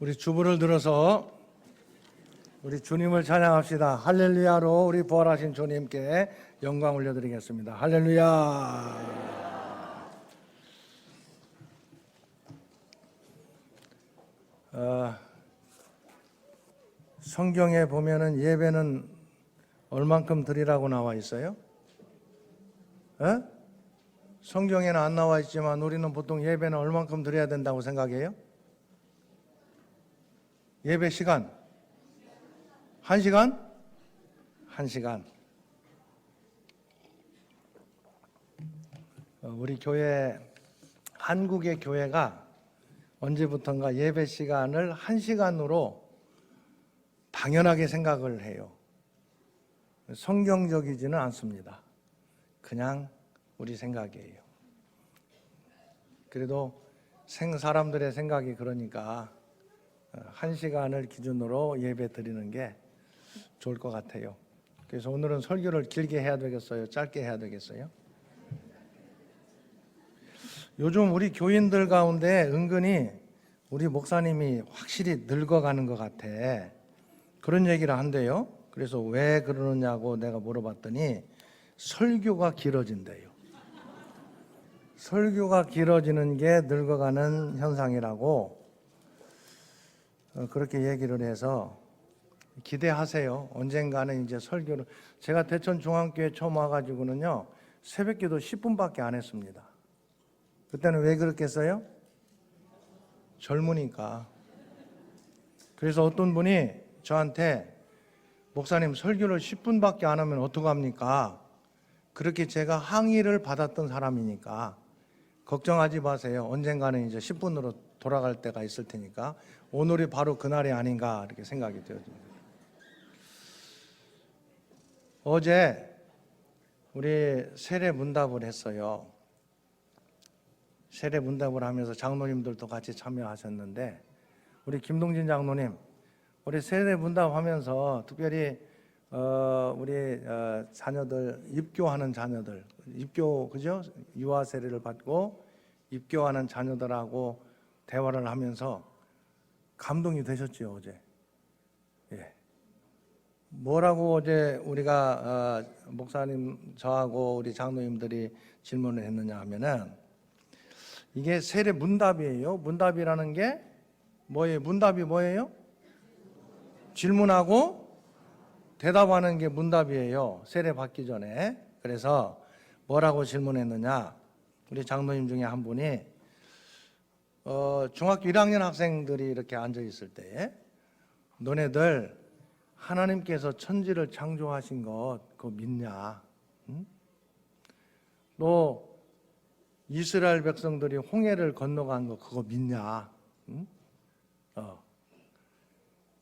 우리 주부를 들어서 우리 주님을 찬양합시다. 할렐루야로 우리 부활하신 주님께 영광 올려드리겠습니다. 할렐루야. 어, 성경에 보면은 예배는 얼만큼 드리라고 나와 있어요? 에? 성경에는 안 나와 있지만 우리는 보통 예배는 얼만큼 드려야 된다고 생각해요? 예배 시간 한 시간? 한 시간. 어, 우리 교회 한국의 교회가 언제부턴가 예배 시간을 한 시간으로 당연하게 생각을 해요. 성경적이지는 않습니다. 그냥 우리 생각이에요. 그래도 생 사람들의 생각이 그러니까 어, 한 시간을 기준으로 예배 드리는 게 좋을 것 같아요. 그래서 오늘은 설교를 길게 해야 되겠어요? 짧게 해야 되겠어요? 요즘 우리 교인들 가운데 은근히 우리 목사님이 확실히 늙어가는 것 같아. 그런 얘기를 한대요. 그래서 왜 그러느냐고 내가 물어봤더니 설교가 길어진대요. 설교가 길어지는 게 늙어가는 현상이라고 어, 그렇게 얘기를 해서 기대하세요. 언젠가는 이제 설교를 제가 대천 중앙교회 처음 와가지고는요 새벽기도 10분밖에 안 했습니다. 그때는 왜 그렇겠어요? 젊으니까. 그래서 어떤 분이 저한테 목사님 설교를 10분밖에 안 하면 어떡합니까? 그렇게 제가 항의를 받았던 사람이니까 걱정하지 마세요. 언젠가는 이제 10분으로 돌아갈 때가 있을 테니까 오늘이 바로 그날이 아닌가 이렇게 생각이 되어집니다. 어제 우리 세례 문답을 했어요. 세례 문답을 하면서 장로님들도 같이 참여하셨는데 우리 김동진 장로님 우리 세례 문답하면서 특별히 어, 우리 어, 자녀들 입교하는 자녀들 입교 그죠 유아 세례를 받고 입교하는 자녀들하고 대화를 하면서 감동이 되셨지요 어제 예 뭐라고 어제 우리가 어, 목사님 저하고 우리 장로님들이 질문을 했느냐 하면은 이게 세례 문답이에요 문답이라는 게 뭐예요 문답이 뭐예요 질문하고 대답하는 게 문답이에요. 세례 받기 전에. 그래서 뭐라고 질문했느냐? 우리 장로님 중에 한 분이 어, 중학교 1학년 학생들이 이렇게 앉아 있을 때 너네들 하나님께서 천지를 창조하신 것 그거 믿냐? 응? 또 이스라엘 백성들이 홍해를 건너간 거 그거 믿냐? 응? 어.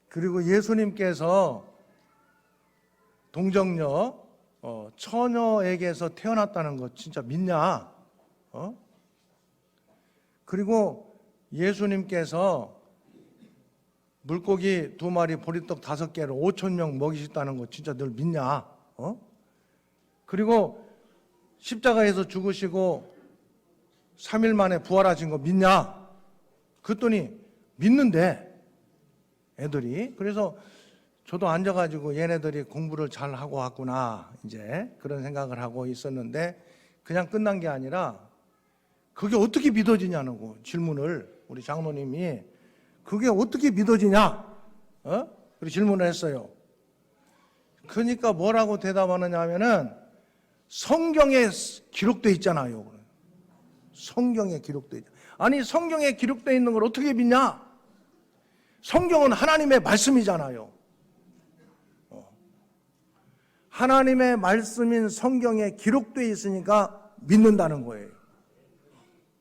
그리고 예수님께서 동정녀 어, 처녀에게서 태어났다는 거 진짜 믿냐? 어? 그리고 예수님께서 물고기 두 마리 보리떡 다섯 개를 오천 명 먹이셨다는 거 진짜 늘 믿냐? 어? 그리고 십자가에서 죽으시고 3일 만에 부활하신 거 믿냐? 그랬더니 믿는데 애들이 그래서 저도 앉아가지고 얘네들이 공부를 잘 하고 왔구나 이제 그런 생각을 하고 있었는데 그냥 끝난 게 아니라 그게 어떻게 믿어지냐는 거 질문을 우리 장로님이 그게 어떻게 믿어지냐 어? 그리고 질문을 했어요. 그러니까 뭐라고 대답하느냐 하면은 성경에 기록돼 있잖아요. 성경에 기록돼 있 아니 성경에 기록돼 있는 걸 어떻게 믿냐? 성경은 하나님의 말씀이잖아요. 하나님의 말씀인 성경에 기록되어 있으니까 믿는다는 거예요.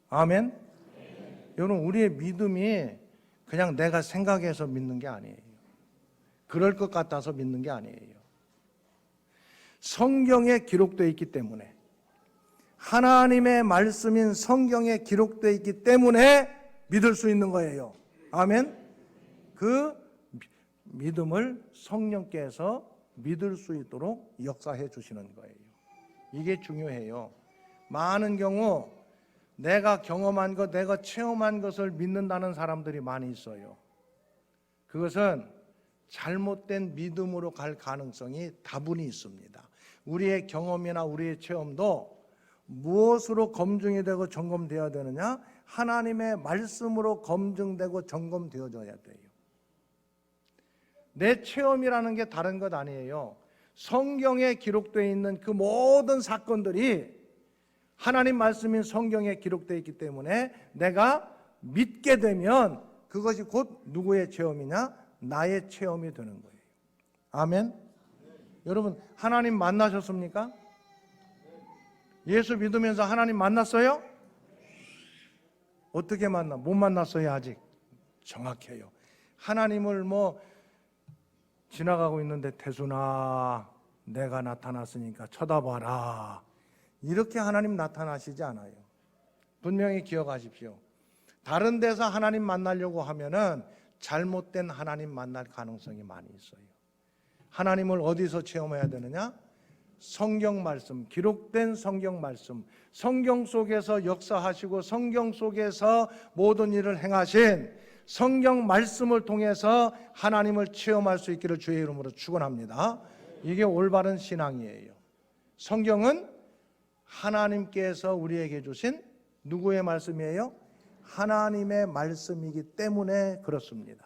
아멘? 여러분, 우리의 믿음이 그냥 내가 생각해서 믿는 게 아니에요. 그럴 것 같아서 믿는 게 아니에요. 성경에 기록되어 있기 때문에 하나님의 말씀인 성경에 기록되어 있기 때문에 믿을 수 있는 거예요. 아멘? 그 믿음을 성령께서 믿을 수 있도록 역사해 주시는 거예요. 이게 중요해요. 많은 경우 내가 경험한 것, 내가 체험한 것을 믿는다는 사람들이 많이 있어요. 그것은 잘못된 믿음으로 갈 가능성이 다분히 있습니다. 우리의 경험이나 우리의 체험도 무엇으로 검증이 되고 점검되어야 되느냐? 하나님의 말씀으로 검증되고 점검되어져야 돼요. 내 체험이라는 게 다른 것 아니에요. 성경에 기록되어 있는 그 모든 사건들이 하나님 말씀인 성경에 기록되어 있기 때문에 내가 믿게 되면 그것이 곧 누구의 체험이냐? 나의 체험이 되는 거예요. 아멘. 여러분 하나님 만나셨습니까? 예수 믿으면서 하나님 만났어요? 어떻게 만나? 못 만났어요 아직. 정확해요. 하나님을 뭐 지나가고 있는데 태순아 내가 나타났으니까 쳐다봐라. 이렇게 하나님 나타나시지 않아요. 분명히 기억하십시오. 다른 데서 하나님 만나려고 하면은 잘못된 하나님 만날 가능성이 많이 있어요. 하나님을 어디서 체험해야 되느냐? 성경 말씀, 기록된 성경 말씀, 성경 속에서 역사하시고 성경 속에서 모든 일을 행하신 성경 말씀을 통해서 하나님을 체험할 수 있기를 주의 이름으로 축원합니다. 이게 올바른 신앙이에요. 성경은 하나님께서 우리에게 주신 누구의 말씀이에요? 하나님의 말씀이기 때문에 그렇습니다.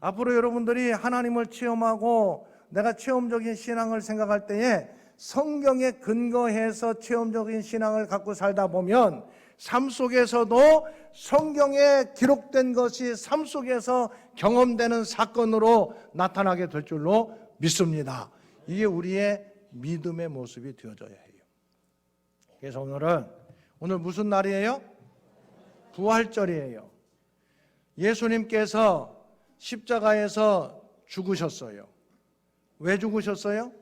앞으로 여러분들이 하나님을 체험하고 내가 체험적인 신앙을 생각할 때에 성경에 근거해서 체험적인 신앙을 갖고 살다 보면 삶 속에서도 성경에 기록된 것이 삶 속에서 경험되는 사건으로 나타나게 될 줄로 믿습니다. 이게 우리의 믿음의 모습이 되어져야 해요. 그래서 오늘은 오늘 무슨 날이에요? 부활절이에요. 예수님께서 십자가에서 죽으셨어요. 왜 죽으셨어요?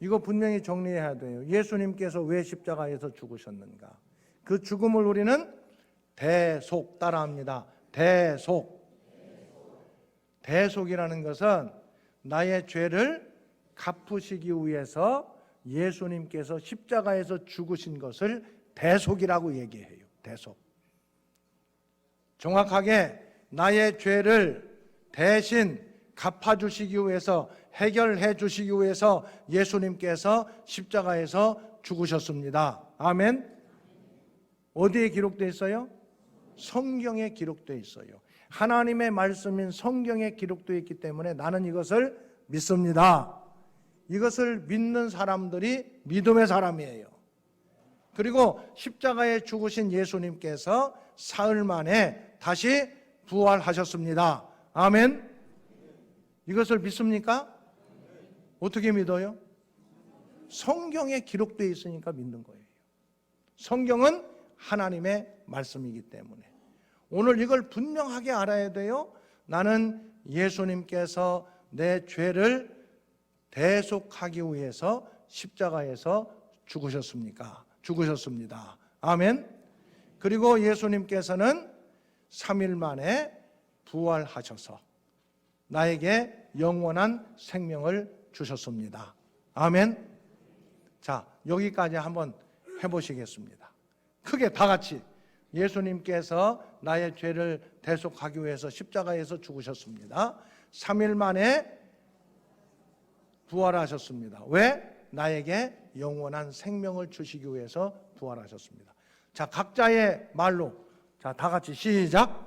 이거 분명히 정리해야 돼요. 예수님께서 왜 십자가에서 죽으셨는가? 그 죽음을 우리는 대속 따라합니다. 대속. 대속이라는 것은 나의 죄를 갚으시기 위해서 예수님께서 십자가에서 죽으신 것을 대속이라고 얘기해요. 대속. 정확하게 나의 죄를 대신 갚아주시기 위해서 해결해 주시기 위해서 예수님께서 십자가에서 죽으셨습니다. 아멘. 어디에 기록되어 있어요? 성경에 기록되어 있어요. 하나님의 말씀인 성경에 기록되어 있기 때문에 나는 이것을 믿습니다. 이것을 믿는 사람들이 믿음의 사람이에요. 그리고 십자가에 죽으신 예수님께서 사흘 만에 다시 부활하셨습니다. 아멘. 이것을 믿습니까? 어떻게 믿어요? 성경에 기록되어 있으니까 믿는 거예요. 성경은 하나님의 말씀이기 때문에. 오늘 이걸 분명하게 알아야 돼요. 나는 예수님께서 내 죄를 대속하기 위해서 십자가에서 죽으셨습니까? 죽으셨습니다. 아멘. 그리고 예수님께서는 3일 만에 부활하셔서 나에게 영원한 생명을 주셨습니다. 아멘. 자, 여기까지 한번 해보시겠습니다. 크게 다 같이 예수님께서 나의 죄를 대속하기 위해서 십자가에서 죽으셨습니다. 3일 만에 부활하셨습니다. 왜? 나에게 영원한 생명을 주시기 위해서 부활하셨습니다. 자, 각자의 말로 자, 다 같이 시작.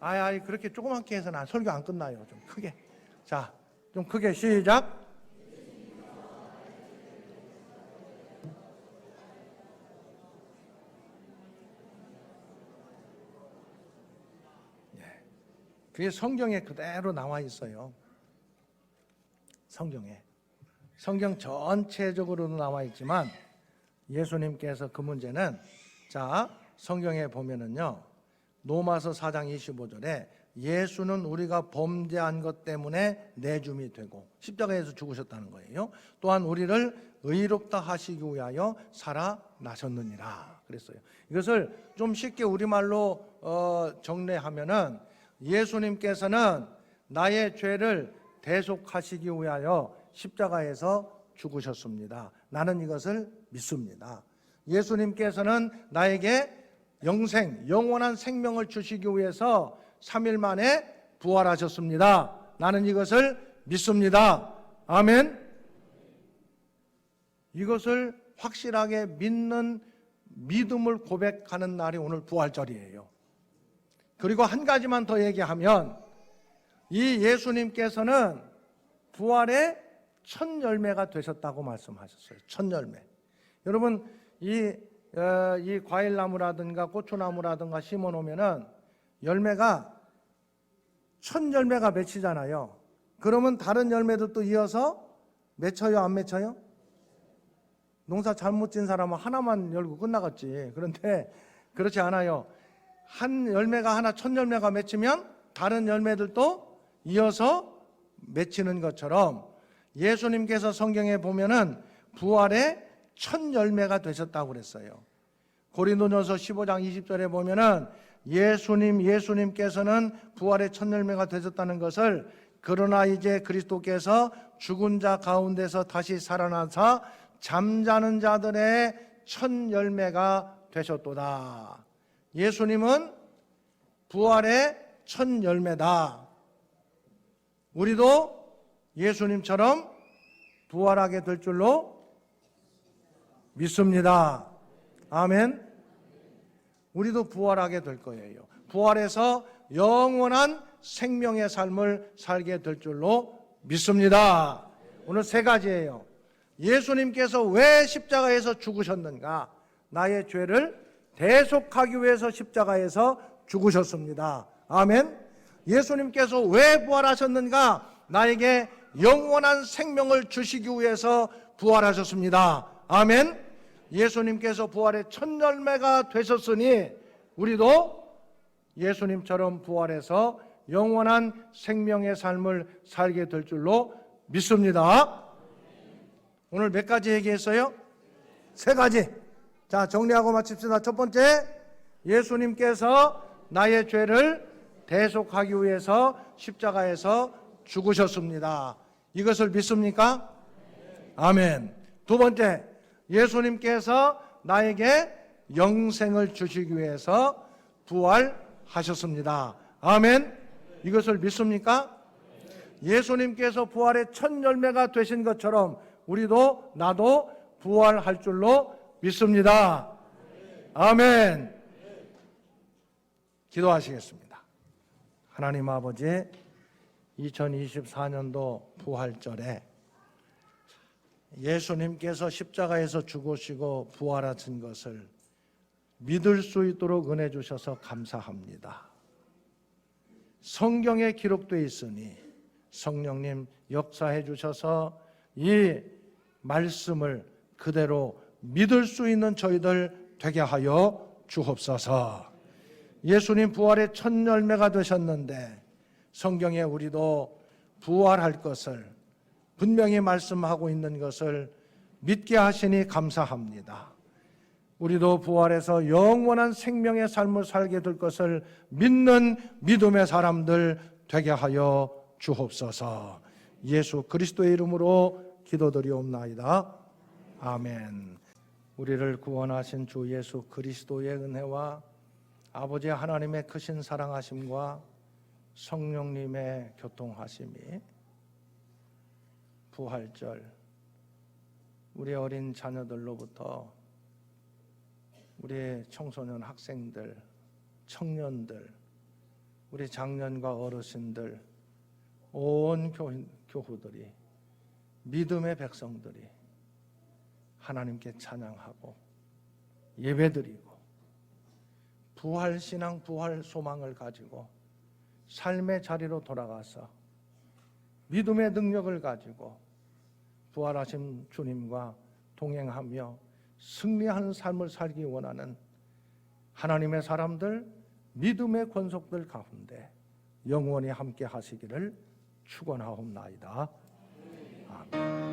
아이, 아이, 그렇게 조그맣게 해서는 안- 설교 안 끝나요. 좀 크게. 자, 좀 크게 시작. 예. 그게 성경에 그대로 나와 있어요. 성경에. 성경 전체적으로도 나와 있지만 예수님께서 그 문제는 자, 성경에 보면은요. 로마서 4장 25절에 예수는 우리가 범죄한 것 때문에 내줌이 되고 십자가에서 죽으셨다는 거예요. 또한 우리를 의롭다 하시기 위하여 살아나셨느니라 그랬어요. 이것을 좀 쉽게 우리말로 어, 정리하면은 예수님께서는 나의 죄를 대속하시기 위하여 십자가에서 죽으셨습니다. 나는 이것을 믿습니다. 예수님께서는 나에게 영생, 영원한 생명을 주시기 위해서 3일 만에 부활하셨습니다. 나는 이것을 믿습니다. 아멘. 이것을 확실하게 믿는 믿음을 고백하는 날이 오늘 부활절이에요. 그리고 한 가지만 더 얘기하면 이 예수님께서는 부활의 첫 열매가 되셨다고 말씀하셨어요. 첫 열매. 여러분 이, 어, 이 과일나무라든가 고추나무라든가 심어 놓으면은 열매가 첫 열매가 맺히잖아요. 그러면 다른 열매도 또 이어서 맺혀요, 안 맺혀요? 농사 잘못 진 사람은 하나만 열고 끝나갔지. 그런데 그렇지 않아요. 한 열매가 하나 첫 열매가 맺히면 다른 열매들도 이어서 맺히는 것처럼 예수님께서 성경에 보면은 부활의 첫 열매가 되셨다고 그랬어요. 고린도전서 15장 20절에 보면은 예수님 예수님께서는 부활의 첫 열매가 되셨다는 것을 그러나 이제 그리스도께서 죽은 자 가운데서 다시 살아나사 잠자는 자들의 첫 열매가 되셨도다. 예수님은 부활의 첫 열매다. 우리도 예수님처럼 부활하게 될 줄로 믿습니다. 아멘. 우리도 부활하게 될 거예요. 부활해서 영원한 생명의 삶을 살게 될 줄로 믿습니다. 오늘 세 가지예요. 예수님께서 왜 십자가에서 죽으셨는가? 나의 죄를 대속하기 위해서 십자가에서 죽으셨습니다. 아멘. 예수님께서 왜 부활하셨는가? 나에게 영원한 생명을 주시기 위해서 부활하셨습니다. 아멘. 예수님께서 부활의 첫 열매가 되셨으니 우리도 예수님처럼 부활해서 영원한 생명의 삶을 살게 될 줄로 믿습니다. 오늘 몇 가지 얘기했어요? 세 가지. 자, 정리하고 마칩시다. 첫 번째, 예수님께서 나의 죄를 대속하기 위해서 십자가에서 죽으셨습니다. 이것을 믿습니까? 아멘. 두 번째, 예수님께서 나에게 영생을 주시기 위해서 부활하셨습니다. 아멘. 이것을 믿습니까? 예수님께서 부활의 첫 열매가 되신 것처럼 우리도 나도 부활할 줄로 믿습니다. 아멘. 기도하시겠습니다. 하나님 아버지 2024년도 부활절에 예수님께서 십자가에서 죽으시고 부활하신 것을 믿을 수 있도록 은혜 주셔서 감사합니다. 성경에 기록되어 있으니 성령님 역사해 주셔서 이 말씀을 그대로 믿을 수 있는 저희들 되게 하여 주옵소서. 예수님 부활의 첫 열매가 되셨는데 성경에 우리도 부활할 것을 분명히 말씀하고 있는 것을 믿게 하시니 감사합니다. 우리도 부활해서 영원한 생명의 삶을 살게 될 것을 믿는 믿음의 사람들 되게 하여 주옵소서. 예수 그리스도의 이름으로 기도드리옵나이다. 아멘. 우리를 구원하신 주 예수 그리스도의 은혜와 아버지 하나님의 크신 사랑하심과 성령님의 교통하심이 부활절. 우리 어린 자녀들로부터 우리 청소년 학생들, 청년들, 우리 장년과 어르신들, 온 교인, 교후들이 믿음의 백성들이 하나님께 찬양하고 예배드리고 부활 신앙, 부활 소망을 가지고 삶의 자리로 돌아가서 믿음의 능력을 가지고 부활하신 주님과 동행하며 승리하는 삶을 살기 원하는 하나님의 사람들, 믿음의 권속들 가운데 영원히 함께 하시기를 축원하옵나이다. 아멘.